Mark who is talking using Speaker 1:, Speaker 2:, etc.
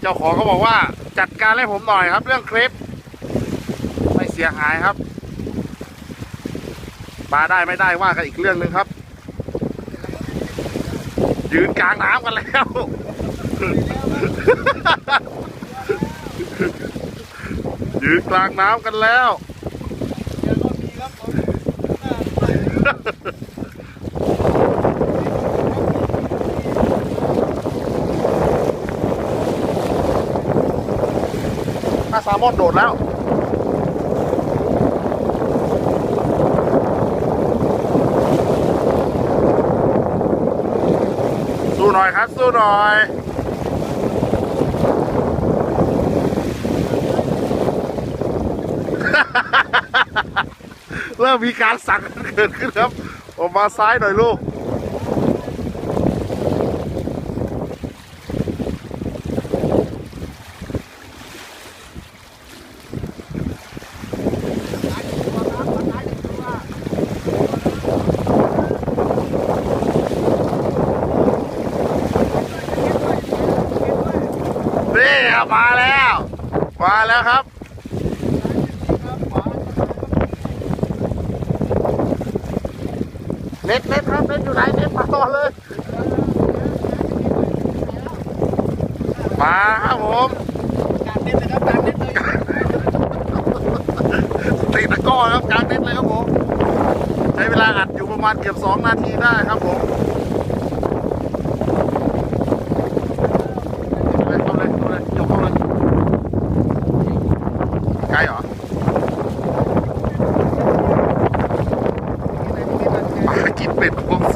Speaker 1: เจ้าของเขาบอกว่าจัดการให้ผมหน่อยครับ เรื่องคลิป ไม่เสียหายครับปลาได้ไม่ได้ว่ากันอีกเรื่องหนึ่งครับ ยืนกลางน้ำกันแล้ว ยืนกลางน้ำกันแล้ว ซามอนโดดแล้วสู้หน่อยครับ สู้หน่อยเริ่มมีการสั่งเกิดขึ้นครับ ออกมาซ้ายหน่อยลูก นี่ ครับมาแล้ว มาแล้วครับเน็ตเน็ตครับเน็ตอยู่ไหนเน็ตมาต่อเลย มาครับผมตีตะกร้อครับกลางเน็ตเลยครับผม ใช้เวลาอัดอยู่ประมาณเกือบสองนาทีได้ครับผม ไลเหรอกินเป็ดพวก